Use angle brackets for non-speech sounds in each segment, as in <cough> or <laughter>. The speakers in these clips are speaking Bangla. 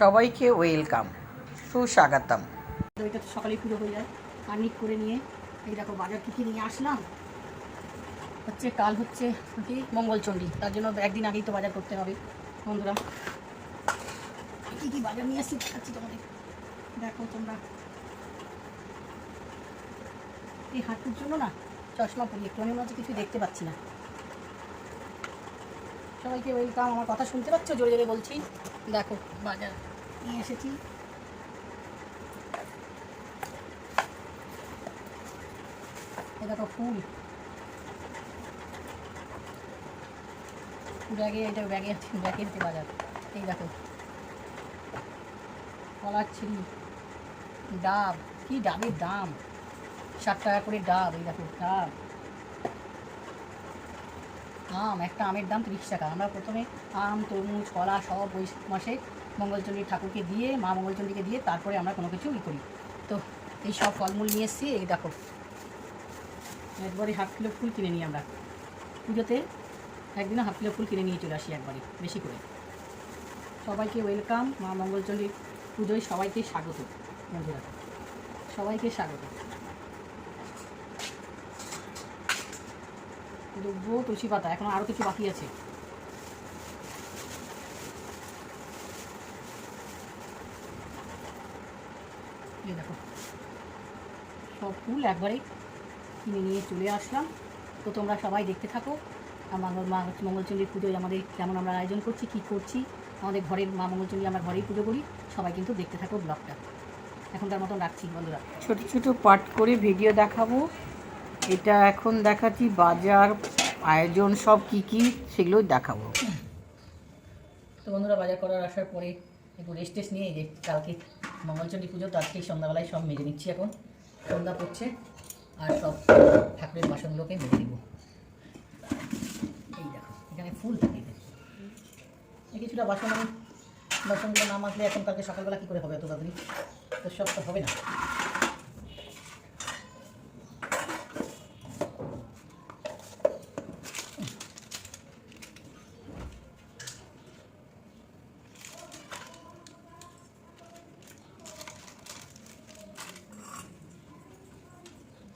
সবাইকে ওয়েলকাম। সুস্বাগতম। তো সকালেই পুজো হয়ে যায়। পানিক করে নিয়ে এই দেখো বাজার কী কী নিয়ে আসলাম। হচ্ছে, কাল হচ্ছে কি? মঙ্গলচণ্ডী। তার জন্য একদিন আগেই তো বাজার করতে হবে। বন্ধুরা, কী কী বাজার নিয়ে আসছি দেখাচ্ছি তোমাদের। দেখো তোমরা। এই হাঁটুর জন্য না চশমা পরি। একটু মনে কিছু দেখতে পাচ্ছি না। সবাইকে ওয়েলকাম আমার কথা শুনতে পাচ্ছ? জোরে জোরে বলছি। দেখো, বাজার নিয়ে এসেছি। এই দেখো ফুল। ব্যাগে, এটা ব্যাগে ব্যাগের যে বাজার। এই দেখো। কলার ছিলি ডাব। কি ডাবের দাম? ষাট টাকা করে ডাব, এই দেখো, ডাব। আম একটা আমের দাম তিরিশ টাকা। আমরা প্রথমে আম, তরমুজ, কলা সব বৈশাখ মাসে মঙ্গলচণ্ডী ঠাকুরকে দিয়ে, মা মঙ্গলচণ্ডীকে দিয়ে তারপরে আমরা কোনো কিছু ই করি। তো এই সব ফলমূল নিয়ে এসেছি, এই দেখো। একবারে হাফ কিলো ফুল কিনে নিই আমরা। পুজোতে একদিনে হাফ কিলো ফুল কিনে নিয়ে চলে আসি একবারে, বেশি করে। সবাইকে ওয়েলকাম, মা মঙ্গলচণ্ডীর পুজোয় সবাইকে স্বাগত, বন্ধুরা। সবাইকে স্বাগত। দুব্ব তুলসী পাতা, এখন আরও কিছু বাকি আছে। এই দেখো, সব ফুল একবারে কিনে নিয়ে চলে আসলাম। তো তোমরা সবাই দেখতে থাকো আমার মা মঙ্গলচণ্ডীর পুজোয় আমাদের কেমন আমরা আয়োজন করছি, কী করছি, আমাদের ঘরের মা মঙ্গলচণ্ডী আমরা ঘরেই পুজো করি, সবাই কিন্তু দেখতে থাকো ব্লগটা। এখনকার মতন রাখছি বন্ধুরা। ছোট ছোট পার্ট করে ভিডিও দেখাবো। এটা এখন দেখাচ্ছি বাজার, আয়োজন, সব কি কি সেগুলো দেখাবো। তো বন্ধুরা, বাজার করার আসার পরে একটু রেস্ট টেস্ট নিয়ে যে কালকে মঙ্গলচণ্ডী পুজো তো আজকে সন্ধ্যাবেলায় সব মেজে নিচ্ছি এখন। সন্ধ্যা পড়ছে, আর সব ঠাকুরের বাসনগুলোকে মেজে দিব এই দেখো, এখানে ফুল থাকে কিছুটা বাসন বাসনগুলো না মাজলে এখন কালকে সকালবেলা কী করে হবে এত তাড়াতাড়ি? তো সব তো হবে না।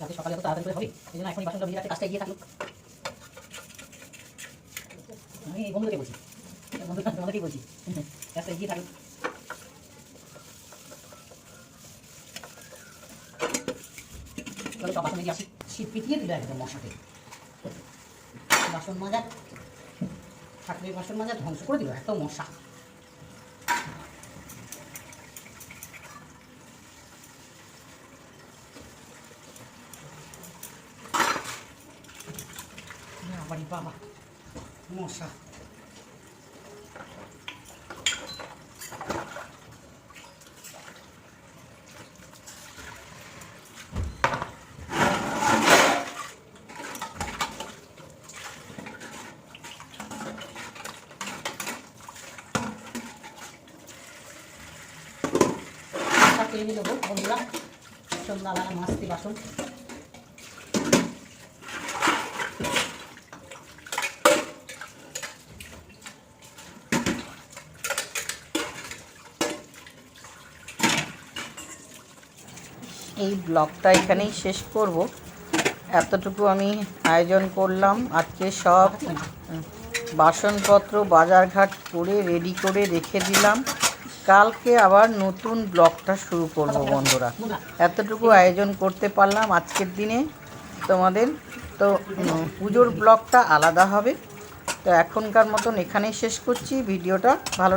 যাতে সকালে এত তাড়াতাড়ি করে হবে এই জন্য এখনই বাসনটা ভিজে রাখতে কাজটা এগিয়ে থাকুক। আমি এই বন্ধুকে বলছি বন্ধু তোমাদেরকেই বলছি, <laughs> কাজটা এগিয়ে থাকুক। চলো সব বাসন আসি, শীত পিটিয়ে দিল একদম মশাকে বাসন মাজা, ঠাকুরের বাসন মাজা ধ্বংস করে দিল এত মশা। বাবা মশা। নিল গো বন্ধুরা। সন্ধ্যাবেলা মাছতে বাসন এই ব্লগটা এখানেই শেষ করব। এতটুকু আমি আয়োজন করলাম। আজকে সব বাসনপত্র বাজারঘাট করে রেডি করে রেখে দিলাম। কালকে আবার নতুন ব্লগটা শুরু করব বন্ধুরা। এতটুকু আয়োজন করতে পারলাম আজকের দিনে। তোমাদের তো পুজোর ব্লগটা আলাদা হবে। তো এখনকার মতন এখানেই শেষ করছি। ভিডিওটা ভালো